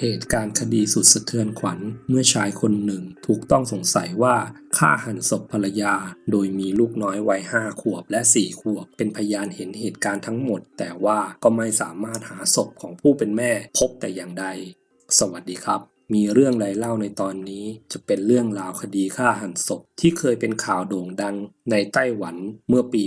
เหตุการณ์คดีสุดสะเทือนขวัญเมื่อชายคนหนึ่งถูกต้องสงสัยว่าฆ่าหันศพภรรยา โดยมีลูกน้อยวัยห้าขวบและสี่ขวบ เป็นพยานเห็นเหตุการณ์ทั้งหมด แต่ว่าก็ไม่สามารถหาศพของผู้เป็นแม่พบแต่อย่างใด สวัสดีครับ มีเรื่องไรเล่าในตอนนี้จะเป็นเรื่องราวคดีฆ่าหันศพ ที่เคยเป็นข่าวโด่งดังในไต้หวันเมื่อปี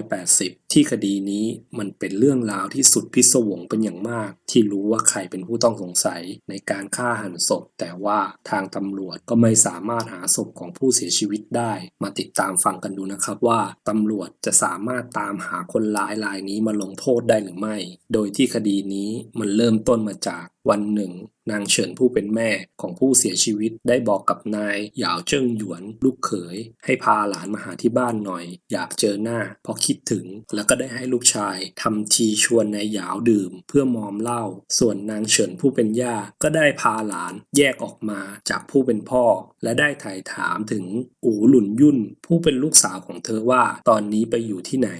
1980 ที่คดีนี้มันเป็นเรื่องราวที่สุดพิศวงเป็นอย่างมาก ที่รู้ว่าใครเป็นผู้ต้องสงสัยในการฆ่าหันศพ แต่ว่าทางตำรวจก็ไม่สามารถหาศพของผู้เสียชีวิตได้ มาติดตามฟังกันดูนะครับว่าตำรวจจะสามารถตามหาคนร้ายรายนี้มาลงโทษได้หรือไม่ โดยที่คดีนี้มันเริ่มต้นมาจากวันหนึ่ง นางเฉินผู้เป็นแม่ของผู้เสียชีวิตได้บอกกับนายหยาวเจิ้งหยวน ลูกเขย ให้พาหลานมาหาที่บ้านหน่อย อยากเจอหน้าเพราะคิดถึง แล้วก็ได้ให้ลูกชายทำทีชวนนายหยาวดื่ม เพื่อมอมเหล้าส่วนนางเฉินผู้เป็นย่าก็ได้พาหลานแยกออกมาจากผู้เป็นพ่อ และได้ถ่ายถามถึงอูหลุนยุ่น ผู้เป็นลูกสาวของเธอว่าตอนนี้ไปอยู่ที่ไหน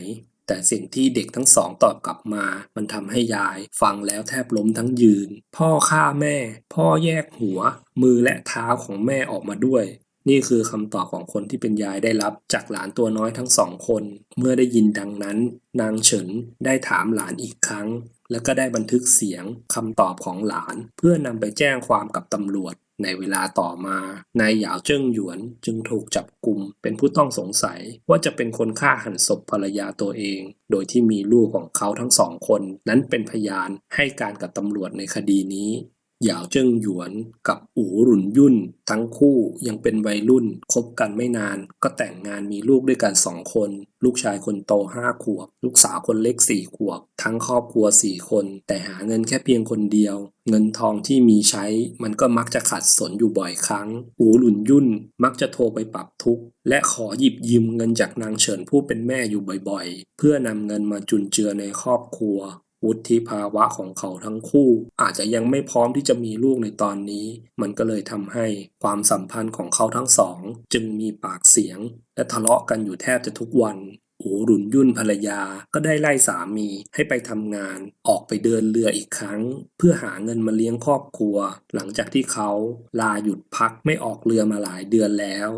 แต่สิ่งที่เด็กทั้งสองตอบกลับมา มันทำให้ยายฟังแล้วแทบล้มทั้งยืน พ่อฆ่าแม่ พ่อแยกหัว มือและเท้าของแม่ออกมาด้วย นี่คือคำตอบของคนที่เป็นยายได้รับจากหลานตัวน้อยทั้งสองคน เมื่อได้ยินดังนั้น นางเฉินได้ถามหลานอีกครั้ง แล้วก็ได้บันทึกเสียงคำตอบของหลาน เพื่อนำไปแจ้งความกับตำรวจในเวลาต่อมา นายหยาวเจิ้งหยวนจึงถูกจับกลุ่มเป็นผู้ต้องสงสัยว่าจะเป็นคนฆ่าหันศพภรรยาตัวเอง โดยที่มีลูกของเขาทั้งสองคน นั้นเป็นพยานให้การกับตำรวจในคดีนี้ หยาวเจิ้งหยวนกับอูหรุนยุ่น ทั้งคู่ยังเป็นวัยรุ่นคบกันไม่นาน ก็แต่งงานมีลูกด้วยกันสองคน ลูกชายคนโตห้าขวบ ลูกสาวคนเล็กสี่ขวบ ทั้งครอบครัวสี่คน แต่หาเงินแค่เพียงคนเดียว เงินทองที่มีใช้มันก็มักจะขัดสนอยู่บ่อยครั้ง อูหลุนยุ่นมักจะโทรไปปรับทุกข์และขอหยิบยืมเงินจากนางเฉินผู้เป็นแม่อยู่บ่อยๆ เพื่อนำเงินมาจุนเจือในครอบครัว วุฒิภาวะของเขาทั้งคู่ อาจจะยังไม่พร้อมที่จะมีลูกในตอนนี้ มันก็เลยทำให้ความสัมพันธ์ของเขาทั้งสอง จึงมีปากเสียง และทะเลาะกันอยู่แทบจะทุกวันอูรุนยุ่นภรรยาก็ได้ไล่สามีให้ไปทำงาน ออกไปเดินเรืออีกครั้ง เพื่อหาเงินมาเลี้ยงครอบครัว หลังจากที่เขาลาหยุดพักไม่ออกเรือมาหลายเดือนแล้ว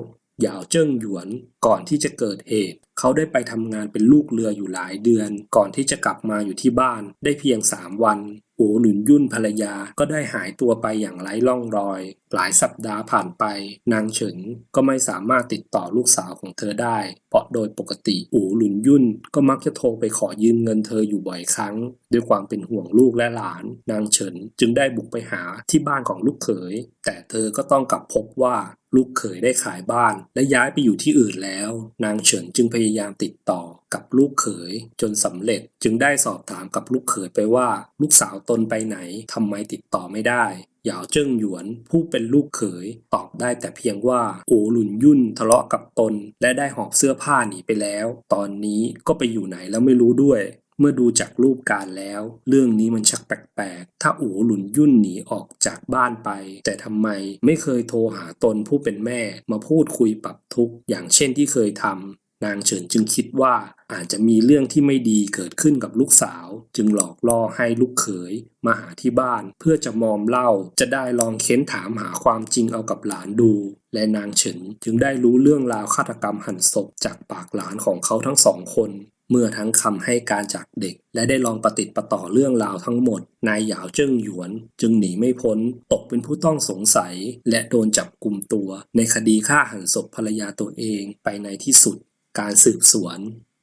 หยาวเจิ้งหยวนก่อนที่จะเกิดเหตุ เขาได้ไปทำงานเป็นลูกเรืออยู่หลายเดือน ก่อนที่จะกลับมาอยู่ที่บ้าน ได้เพียงสามวันโอหลุนยุ่นภรรยาก็ได้หายตัวไปอย่างไร้ร่องรอย หลายสัปดาห์ผ่านไป นางเฉินก็ไม่สามารถติดต่อลูกสาวของเธอได้ เพราะโดยปกติโอหลุนยุ่นก็มักจะโทรไปขอยืมเงินเธออยู่บ่อยครั้ง ด้วยความเป็นห่วงลูกและหลาน นางเฉินจึงได้บุกไปหาที่บ้านของลูกเขย แต่เธอก็ต้องกลับพบว่า ลูกเขยได้ขายบ้านและย้ายไปอยู่ที่อื่นแล้ว นางเฉินจึงพยายามติดต่อกับลูกเขยจนสำเร็จจึงได้สอบถามกับลูกเขยไปว่า ลูกสาวตนไปไหนทำไมติดต่อไม่ได้หยาวเจิ้งหยวนผู้เป็นลูกเขยตอบได้แต่เพียงว่าโอหลุนยุ่นทะเลาะกับตน และได้หอบเสื้อผ้าหนีไปแล้ว ตอนนี้ก็ไปอยู่ไหนแล้วไม่รู้ด้วย เมื่อดูจากรูปการแล้ว เรื่องนี้มันชักแปลกๆ ถ้าอู๋หลุนยุ่นหนีออกจากบ้านไป แต่ทำไมไม่เคยโทรหาตนผู้เป็นแม่มาพูดคุยปรับทุกข์อย่างเช่นที่เคยทำนางเฉินจึงคิดว่าอาจจะมีเรื่องที่ไม่ดีเกิดขึ้นกับลูกสาว จึงหลอกล่อให้ลูกเขย มาหาที่บ้าน เพื่อจะมอมเล้าจะได้ลองเค้นถามหาความจริงเอากับหลานดู และนางเฉินจึงได้รู้เรื่องราวฆาตกรรมหั่นศพจากปากหลานของเขาทั้งสองคน เมื่อทั้งคำให้การจากเด็ก และได้ลองปฏิติดประต่อเรื่องราวทั้งหมด นายหยาวเจิ้งหยวน จึงหนีไม่พ้น ตกเป็นผู้ต้องสงสัย และโดนจับกลุ่มตัว ในคดีฆ่าหันศพภรรยาตัวเองไปในที่สุด การสืบสวน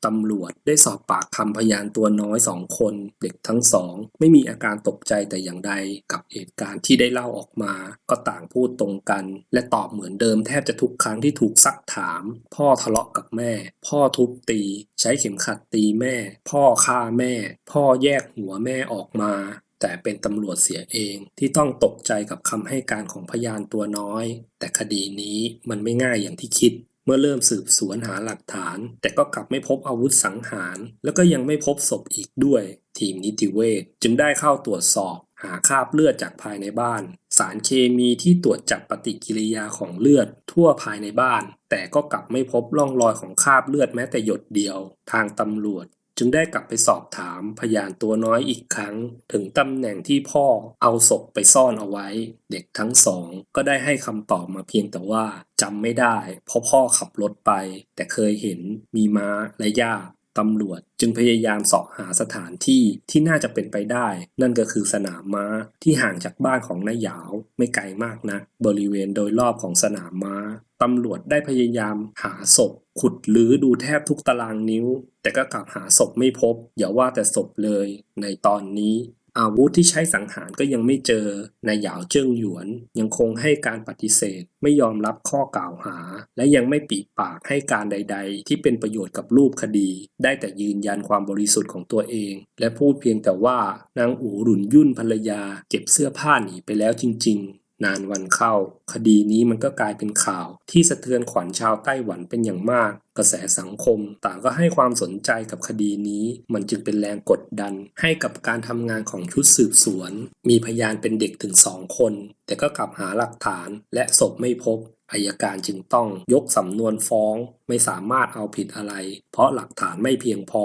ตำรวจได้สอบปากคำพยานตัวน้อยสองคน เด็กทั้งสอง ไม่มีอาการตกใจแต่อย่างใดกับเหตุการณ์ที่ได้เล่าออกมา ก็ต่างพูดตรงกัน และตอบเหมือนเดิมแทบจะทุกครั้งที่ถูกซักถาม พ่อทะเลาะกับแม่ พ่อทุบตี ใช้เข็มขัดตีแม่ พ่อฆ่าแม่ พ่อแยกหัวแม่ออกมาแต่เป็นตำรวจเสียเองที่ต้องตกใจกับคำให้การของพยานตัวน้อย แต่คดีนี้มันไม่ง่ายอย่างที่คิด เมื่อเริ่มสืบสวนหาหลักฐาน แต่ก็กลับไม่พบอาวุธสังหาร แล้วก็ยังไม่พบศพอีกด้วย ทีมนิติเวชจึงได้เข้าตรวจสอบ หาคราบเลือดจากภายในบ้าน สารเคมีที่ตรวจจับปฏิกิริยาของเลือด ทั่วภายในบ้าน แต่ก็กลับไม่พบร่องรอยของคราบเลือดแม้แต่หยดเดียว ทางตำรวจ จึงได้กลับไปสอบถามพยานตัวน้อยอีกครั้ง ถึงตำแหน่งที่พ่อเอาศพไปซ่อนเอาไว้ เด็กทั้งสองก็ได้ให้คำตอบมาเพียงแต่ว่าจำไม่ได้ เพราะพ่อขับรถไป แต่เคยเห็นมีม้าและญา ตำรวจจึงพยายามสอบหาสถานที่ที่น่าจะเป็นไปได้ นั่นก็คือสนามม้าที่ห่างจากบ้านของนายหยาวไม่ไกลมากนะบริเวณโดยรอบของสนามม้าตำรวจได้พยายามหาศพ ขุดลื้อดูแทบทุกตารางนิ้ว แต่ก็กลับหาศพไม่พบ อย่าว่าแต่ศพเลย ในตอนนี้ อาวุธที่ใช้สังหารก็ยังไม่เจอ นายหยาวเจิ้งหยวน ยังคงให้การปฏิเสธ ไม่ยอมรับข้อกล่าวหา และยังไม่ปีปากให้การใด ๆ ที่เป็นประโยชน์กับรูปคดี ได้แต่ยืนยันความบริสุทธิ์ของตัวเอง และพูดเพียงแต่ว่านางอูหรุนยุ่นภรรยา เก็บเสื้อผ้าหนีไปแล้วจริง ๆ นานวันเข้า คดีนี้มันก็กลายเป็นข่าว ที่สะเทือนขวัญชาวไต้หวันเป็นอย่างมาก กระแสสังคม ต่างก็ให้ความสนใจกับคดีนี้ มันจึงเป็นแรงกดดัน ให้กับการทำงานของชุดสืบสวน มีพยานเป็นเด็กถึงสองคน แต่ก็กลับหาหลักฐาน และศพไม่พบอายการจึงต้องยกสำนวนฟ้อง ไม่สามารถเอาผิดอะไร เพราะหลักฐานไม่เพียงพอ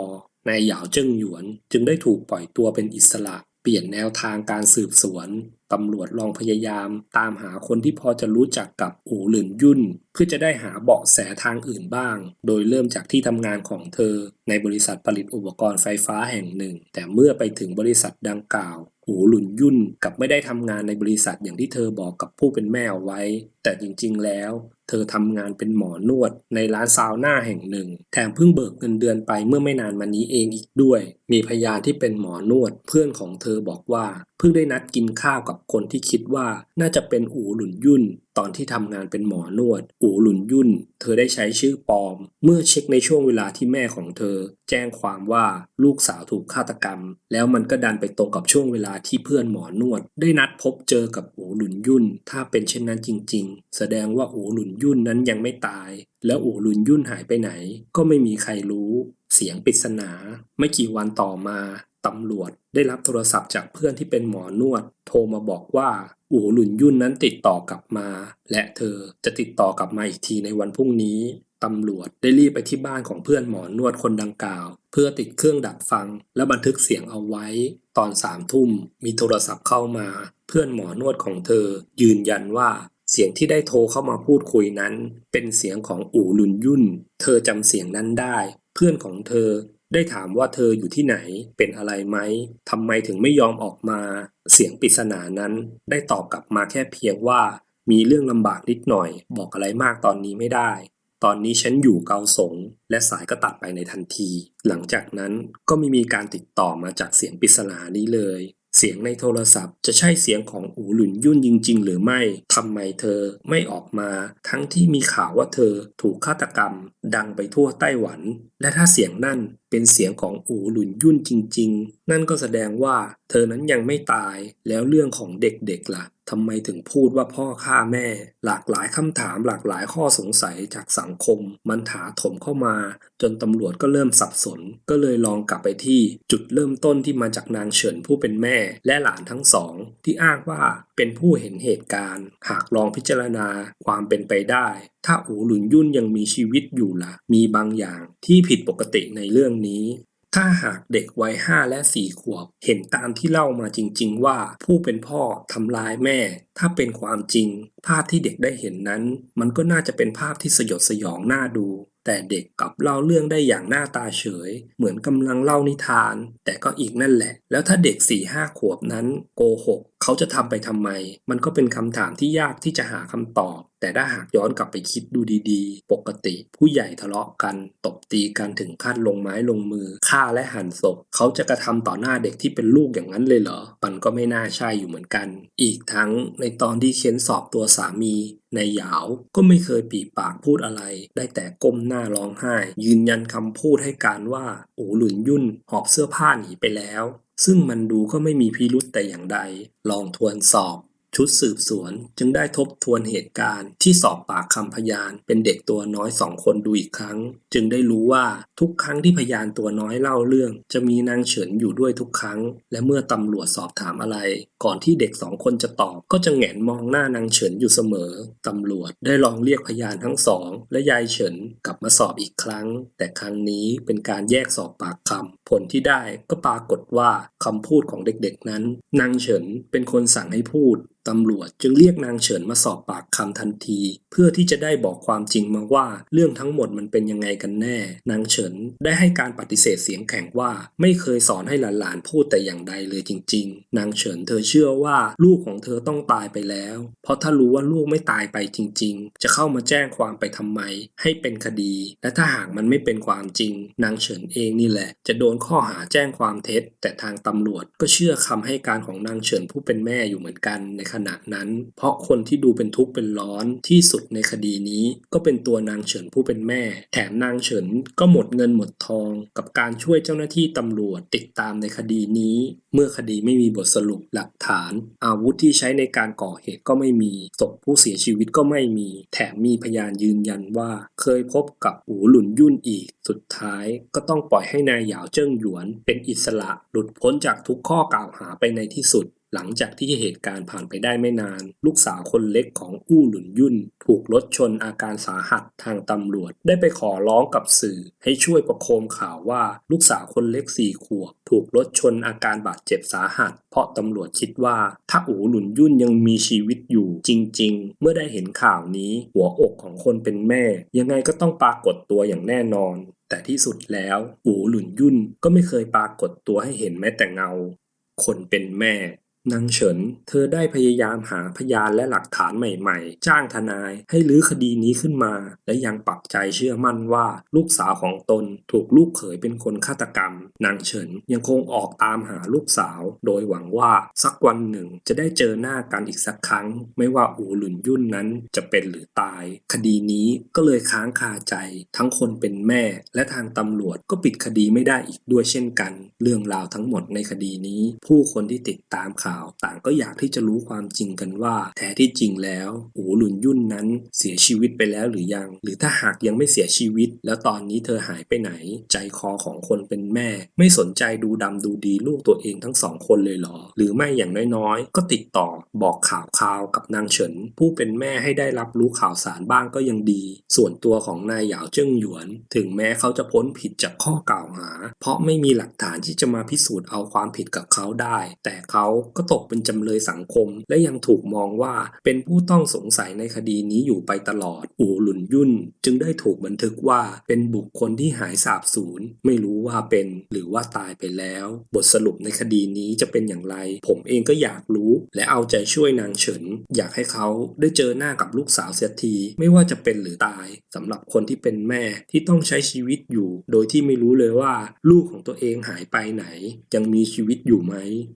นายหยาวเจิ้งหยวน จึงได้ถูกปล่อยตัวเป็นอิสระ เปลี่ยนแนวทางการสืบสวน ตำรวจลองพยายาม ตามหาคนที่พอจะรู้จักกับอูหลินยุ่น เพื่อจะได้หาเบาะแสทางอื่นบ้าง โดยเริ่มจากที่ทำงานของเธอ ในบริษัทผลิตอุปกรณ์ไฟฟ้าแห่งหนึ่ง แต่เมื่อไปถึงบริษัทดังกล่าวอูหลุนยุ่นกับไม่ได้ทำงานในบริษัทอย่างที่เธอบอกกับผู้เป็นแม่เอาไว้ แต่จริงๆแล้ว ธอทำงานเป็นหมอนวดในร้านซาวน่าแห่งหนึ่ง แถมเพิ่งเบิกเงินเดือนไปเมื่อไม่นานมานี้เองอีกด้วย มีพยานที่เป็นหมอนวด เพื่อนของเธอบอกว่า เพิ่งได้นัดกินข้าวกับคนที่คิดว่าน่าจะเป็นอูหลุนยุ่น ตอนที่ทำงานเป็นหมอนวด อูหลุนยุ่น เธอได้ใช้ชื่อปลอม เมื่อเช็คในช่วงเวลาที่แม่ของเธอ แจ้งความว่าลูกสาวถูกฆาตกรรม แล้วมันก็ดันไปตรงกับช่วงเวลาที่เพื่อนหมอนวด ได้นัดพบเจอกับอูหลุนยุ่น ถ้าเป็นเช่นนั้นจริง ๆ แสดงว่าอูหลุนยุ่นนั้นยังไม่ตาย แล้วอูหลุนยุ่นหายไปไหน ก็ไม่มีใครรู้ เสียงปริศนา ไม่กี่วันต่อมาตำรวจได้รับโทรศัพท์จากเพื่อนที่เป็นหมอนวด โทรมาบอกว่า อู่หลุนยุ่นนั้นติดต่อกลับมา และเธอจะติดต่อกลับมาอีกทีในวันพรุ่งนี้ตำรวจได้รีบไปที่บ้านของเพื่อนหมอนวดคนดังกล่าว เพื่อติดเครื่องดักฟัง และบันทึกเสียงเอาไว้ ตอนสามทุ่มมีโทรศัพท์เข้ามา เพื่อนหมอนวดของเธอ ยืนยันว่า เสียงที่ได้โทรเข้ามาพูดคุยนั้น เป็นเสียงของอู่ลุนยุ่น เธอจำเสียงนั้นได้ เพื่อนของเธอได้ถามว่าเธออยู่ที่ไหน เป็นอะไรไหมทำไมถึงไม่ยอมออกมา เสียงปริศนานั้นได้ตอบกลับมาแค่เพียงว่า มีเรื่องลำบากนิดหน่อย บอกอะไรมากตอนนี้ไม่ได้ ตอนนี้ฉันอยู่เกาสง และสายก็ตัดไปในทันที หลังจากนั้นก็ไม่มีการติดต่อมาจากเสียงปริศนานี้เลย เสียงในโทรศัพท์จะใช่เสียงของอูหลุนยุ่นจริง ๆ หรือไม่ ทำไมเธอไม่ออกมา ทั้งที่มีข่าวว่าเธอถูกฆาตกรรม ดังไปทั่วไต้หวัน และถ้าเสียงนั่น เป็นเสียงของอูหลุนยุ่นจริง ๆ นั่นก็แสดงว่า เธอนั้นยังไม่ตาย แล้วเรื่องของเด็กๆล่ะทำไมถึงพูดว่าพ่อฆ่าแม่ หลากหลายคำถามหลากหลายข้อสงสัยจากสังคม มันถาถมเข้ามา จนตำรวจก็เริ่มสับสน ก็เลยลองกลับไปที่จุดเริ่มต้นที่มาจากนางเฉินผู้เป็นแม่ และหลานทั้งสอง ที่อ้างว่าเป็นผู้เห็นเหตุการณ์ หากลองพิจารณาความเป็นไปได้ ถ้าอูหลุนยุ่นยังมีชีวิตอยู่ล่ะ มีบางอย่างที่ผิดปกติในเรื่องนี้ ถ้าหากเด็กวัยห้าและสี่ขวบ เห็นตามที่เล่ามาจริง ๆ ว่าผู้เป็นพ่อทำร้ายแม่ ถ้าเป็นความจริง ภาพที่เด็กได้เห็นนั้น มันก็น่าจะเป็นภาพที่สยดสยองน่าดู แต่เด็กกลับเล่าเรื่องได้อย่างหน้าตาเฉย เหมือนกำลังเล่านิทาน แต่ก็อีกนั่นแหละ แล้วถ้าเด็กสี่ห้าขวบนั้นโกหก เขาจะทำไปทำไม มันก็เป็นคำถามที่ยากที่จะหาคำตอบ แต่ถ้าหากย้อนกลับไปคิดดูดีๆ ปกติ ผู้ใหญ่ทะเลาะกัน ตบตีกันถึงขั้นลงไม้ลงมือฆ่าและหั่นศพ เขาจะกระทำต่อหน้าเด็กที่เป็นลูกอย่างนั้นเลยเหรอ มันก็ไม่น่าใช่อยู่เหมือนกัน อีกทั้งในตอนที่เค้นสอบตัวสามีในหยาวก็ไม่เคยปีปากพูดอะไร ได้แต่ก้มหน้าร้องไห้ ยืนยันคำพูดให้การว่าอูหลุนยุ่น หอบเสื้อผ้าหนีไปแล้ว ซึ่งมันดูก็ไม่มีพิรุษแต่อย่างใด ลองทวนสอบ ชุดสืบสวนจึงได้ทบทวนเหตุการณ์ที่สอบปากคำพยาน เป็นเด็กตัวน้อยสองคนดูอีกครั้ง จึงได้รู้ว่าทุกครั้งที่พยานตัวน้อยเล่าเรื่อง จะมีนางเฉินอยู่ด้วยทุกครั้ง และเมื่อตำรวจสอบถามอะไร ก่อนที่เด็กสองคนจะตอบ ก็จะแหงนมองหน้านางเฉินอยู่เสมอตำรวจได้ลองเรียกพยานทั้งสอง และยายเฉินกลับมาสอบอีกครั้ง แต่ครั้งนี้เป็นการแยกสอบปากคำผลที่ได้ก็ปรากฏว่าคำพูดของเด็กๆนั้น นางเฉินเป็นคนสั่งให้พูดตำรวจจึงเรียกนางเฉินมาสอบปากคำทันที เพื่อที่จะได้บอกความจริงมาว่า เรื่องทั้งหมดมันเป็นยังไงกันแน่ นางเฉินได้ให้การปฏิเสธเสียงแข็งว่า ไม่เคยสอนให้หลานๆพูดแต่อย่างใดเลยจริง ๆ นางเฉินเธอเชื่อว่าลูกของเธอต้องตายไปแล้ว เพราะถ้ารู้ว่าลูกไม่ตายไปจริง ๆ จะเข้ามาแจ้งความไปทำไม ให้เป็นคดี และถ้าหากมันไม่เป็นความจริง นางเฉินเองนี่แหละ จะโดนข้อหาแจ้งความเท็จ แต่ทางตำรวจก็เชื่อคำให้การของนางเฉินผู้เป็นแม่อยู่เหมือนกันในขณะนั้น เพราะคนที่ดูเป็นทุกข์เป็นร้อนที่สุดในคดีนี้ ก็เป็นตัวนางเฉินผู้เป็นแม่ แถมนางเฉินก็หมดเงินหมดทอง กับการช่วยเจ้าหน้าที่ตำรวจติดตามในคดีนี้ เมื่อคดีไม่มีบทสรุปหลักฐาน อาวุธที่ใช้ในการก่อเหตุก็ไม่มีศพผู้เสียชีวิตก็ไม่มี แถมมีพยานยืนยันว่า เคยพบกับอูหลุนยุ่นอีก สุดท้ายก็ต้องปล่อยให้นายหยาวเจิ้งหยวน เป็นอิสระหลุดพ้นจากทุกข้อกล่าวหาไปในที่สุด หลังจากที่เหตุการณ์ผ่านไปได้ไม่นาน ลูกสาวคนเล็กของอู้หลุนยุ่น ถูกรถชนอาการสาหัสทางตำรวจ ได้ไปขอร้องกับสื่อ ให้ช่วยประโคมข่าวว่าลูกสาวคนเล็กสี่ขวบถูกรถชนอาการบาดเจ็บสาหัส เพราะตำรวจคิดว่า ถ้าอูหลุนยุ่นยังมีชีวิตอยู่จริง ๆ เมื่อได้เห็นข่าวนี้หัวอกของคนเป็นแม่ ยังไงก็ต้องปรากฏตัวอย่างแน่นอน แต่ที่สุดแล้วอูหลุนยุ่นก็ไม่เคยปรากฏตัวให้เห็นแม้แต่เงา คนเป็นแม่ นางเฉิน เธอได้พยายามหาพยานและหลักฐานใหม่ๆ จ้างทนายให้ลื้อคดีนี้ขึ้นมา และยังปักใจเชื่อมั่นว่าลูกสาวของตนถูกลูกเขยเป็นคนฆาตกรรม นางเฉินยังคงออกตามหาลูกสาว โดยหวังว่าสักวันหนึ่งจะได้เจอหน้ากันอีกสักครั้ง ไม่ว่าอูหลุนยุ่นนั้นจะเป็นหรือตาย คดีนี้ก็เลยค้างคาใจ ทั้งคนเป็นแม่ และทางตำรวจก็ปิดคดีไม่ได้อีกด้วยเช่นกัน เรื่องราวทั้งหมดในคดีนี้ ผู้คนที่ติดตามข่าวต่างก็อยากที่จะรู้ความจริงกันว่า แท้ที่จริงแล้วอูหลุนยุ่นนั้นเสียชีวิตไปแล้วหรือยัง หรือถ้าหากยังไม่เสียชีวิต แล้วตอนนี้เธอหายไปไหน ใจคอของคนเป็นแม่ ไม่สนใจดูดำดูดีลูกตัวเองทั้งสองคนเลยเหรอ หรือไม่อย่างน้อยๆ ก็ติดต่อบอกข่าวคราวกับนางเฉิน ผู้เป็นแม่ให้ได้รับรู้ข่าวสารบ้างก็ยังดี ส่วนตัวของนายหยาวเจิ้งหยวน ถึงแม้เขาจะพ้นผิดจากข้อกล่าวหา เพราะไม่มีหลักฐานที่จะมาพิสูจน์เอาความผิดกับเขาได้ แต่เขาก็ตกเป็นจำเลยสังคม และยังถูกมองว่าเป็นผู้ต้องสงสัยในคดีนี้อยู่ไปตลอด อูหลุนยุ่น จึงได้ถูกบันทึกว่าเป็นบุคคลที่หายสาบสูญไม่รู้ว่าเป็นหรือว่าตายไปแล้ว บทสรุปในคดีนี้จะเป็นอย่างไร ผมเองก็อยากรู้ และเอาใจช่วยนางเฉิน อยากให้เขาได้เจอหน้ากับลูกสาวเสียที ไม่ว่าจะเป็นหรือตายสำหรับคนที่เป็นแม่ที่ต้องใช้ชีวิตอยู่ โดยที่ไม่รู้เลยว่า ลูกของตัวเองหายไปไหน ยังมีชีวิตอยู่ไหม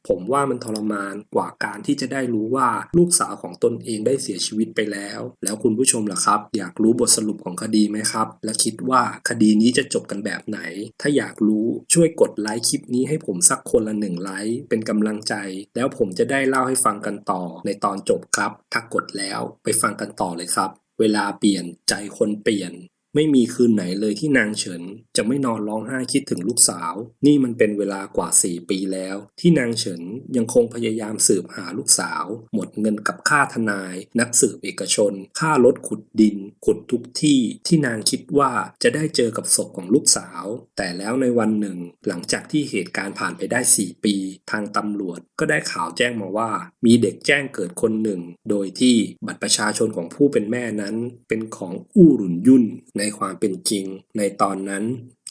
ผมว่ามันทรมานกว่าการที่จะได้รู้ว่าลูกสาวของตนเองได้เสียชีวิตไปแล้ว แล้วคุณผู้ชมล่ะครับ อยากรู้บทสรุปของคดีไหมครับ และคิดว่าคดีนี้จะจบกันแบบไหน ถ้าอยากรู้ช่วยกดไลค์คลิปนี้ให้ผมสักคนละหนึ่งไลค์เป็นกำลังใจ แล้วผมจะได้เล่าให้ฟังกันต่อในตอนจบครับ ถ้ากดแล้วไปฟังกันต่อเลยครับ เวลาเปลี่ยนใจคนเปลี่ยน ไม่มีคืนไหนเลยที่นางเฉิน จะไม่นอนร้องไห้คิดถึงลูกสาว นี่มันเป็นเวลากว่า 4 ปีแล้ว ที่นางเฉินยังคงพยายามสืบหาลูกสาว หมดเงินกับค่าทนาย นักสืบเอกชน ค่ารถขุดดิน ขุดทุกที่ที่นางคิดว่าจะได้เจอกับศพของลูกสาว แต่แล้วในวันหนึ่ง หลังจากที่เหตุการณ์ผ่านไปได้ 4 ปี ทางตำรวจก็ได้ข่าวแจ้งมาว่า มีเด็กแจ้งเกิดคนหนึ่ง โดยที่บัตรประชาชนของผู้เป็นแม่นั้น เป็นของอู้หลุนยุ่นในความเป็นจริง ในตอนนั้น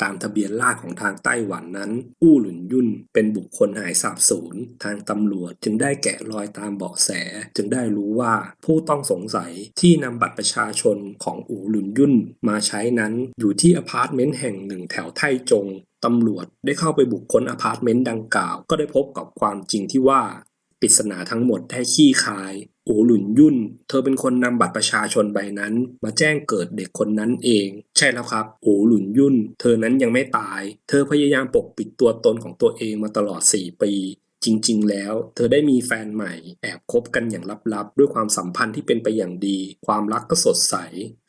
ตามทะเบียนราษของทางไต้หวันนั้น อู้หลุนยุ่นเป็นบุคคลหายสาบสูญทางตำรวจจึงได้แกะรอยตามเบาะแส จึงได้รู้ว่าผู้ต้องสงสัยที่นำบัตรประชาชนของอูหลุนยุ่นมาใช้นั้นอยู่ที่อพาร์ตเมนต์แห่งหนึ่งแถวไทจงตำรวจได้เข้าไปบุคคลอพาร์ตเมนต์ดังกล่าว ก็ได้พบกับความจริงที่ว่าปริศนาทั้งหมดได้ขี้คาย อูหลุนยุ่น เธอเป็นคนนำบัตรประชาชนใบนั้น มาแจ้งเกิดเด็กคนนั้นเอง ใช่แล้วครับอูหลุนยุ่น เธอนั้นยังไม่ตาย เธอพยายามปกปิดตัวตนของตัวเองมาตลอด 4 ปี จริง ๆ แล้ว เธอได้มีแฟนใหม่ แอบคบกันอย่างลับๆ ด้วยความสัมพันธ์ที่เป็นไปอย่างดี ความรักก็สดใส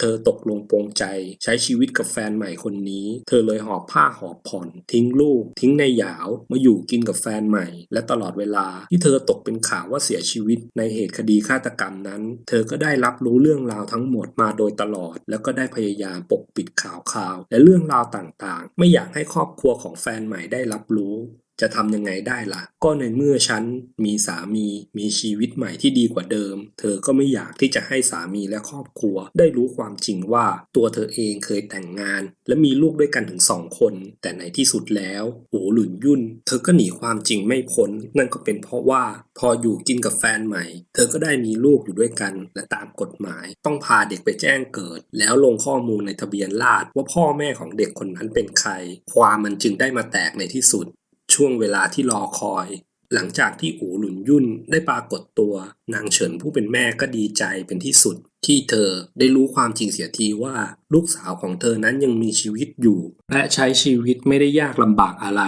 เธอตกลงปรงใจ ใช้ชีวิตกับแฟนใหม่คนนี้ เธอเลยหอบผ้าหอบผ่อน ทิ้งลูก ทิ้งในหยาวมาอยู่กินกับแฟนใหม่ และตลอดเวลา ที่เธอตกเป็นข่าวว่าเสียชีวิตในเหตุคดีฆาตกรรมนั้น เธอก็ได้รับรู้เรื่องราวทั้งหมดมาโดยตลอด แล้วก็ได้พยายามปกปิดข่าวข่าว และเรื่องราวต่างๆ ไม่อยากให้ครอบครัวของแฟนใหม่ได้รับรู้ จะทำยังไงได้ล่ะ ก็ในเมื่อฉันมีสามีมีชีวิตใหม่ที่ดีกว่าเดิม เธอก็ไม่อยากที่จะให้สามีและครอบครัว ได้รู้ความจริงว่าตัวเธอเองเคยแต่งงาน และมีลูกด้วยกันถึงสองคน แต่ในที่สุดแล้วโหหลุนยุ่น เธอก็หนีความจริงไม่พ้น นั่นก็เป็นเพราะว่าพออยู่กินกับแฟนใหม่ เธอก็ได้มีลูกอยู่ด้วยกัน และตามกฎหมาย ต้องพาเด็กไปแจ้งเกิด แล้วลงข้อมูลในทะเบียนราษฎรว่าพ่อแม่ของเด็กคนนั้นเป็นใคร ความมันจึงได้มาแตกในที่สุด ช่วงเวลาที่รอคอย หลังจากที่อูหลุนยุ่นได้ปรากฏตัว นางเฉินผู้เป็นแม่ก็ดีใจเป็นที่สุด ที่เธอได้รู้ความจริงเสียทีว่า ลูกสาวของเธอนั้นยังมีชีวิตอยู่ และใช้ชีวิตไม่ได้ยากลำบากอะไร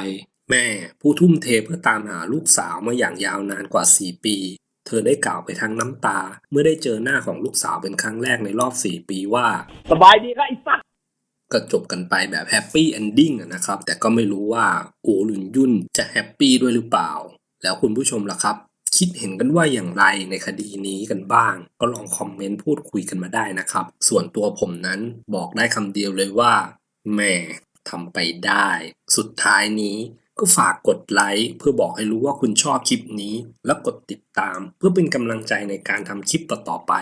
แม่ผู้ทุ่มเทเพื่อตามหาลูกสาวมาอย่างยาวนานกว่า 4 ปีเธอได้กล่าวไปทั้งน้ำตา เมื่อได้เจอหน้าของลูกสาวเป็นครั้งแรกในรอบ4ปีว่า สบายดีครับไอ้สัตว์ ก็จบกันไปแบบแฮปปี้เอนดิ้งนะครับ แต่ก็ไม่รู้ว่าโอหลุนยุ่นจะแฮปปี้ด้วยหรือเปล่า แล้วคุณผู้ชมล่ะครับ คิดเห็นกันว่าอย่างไรในคดีนี้กันบ้าง ก็ลองคอมเมนต์พูดคุยกันมาได้นะครับ ส่วนตัวผมนั้นบอกได้คำเดียวเลยว่าแหม่ทำไปได้ สุดท้ายนี้ ก็ฝากกดไลค์เพื่อบอกให้รู้ว่าคุณชอบคลิปนี้ แล้วกดติดตามเพื่อเป็นกำลังใจในการทำคลิปต่อๆไป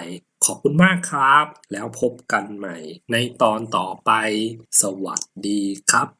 ขอบคุณมากครับ แล้วพบกันใหม่ในตอนต่อไป สวัสดีครับ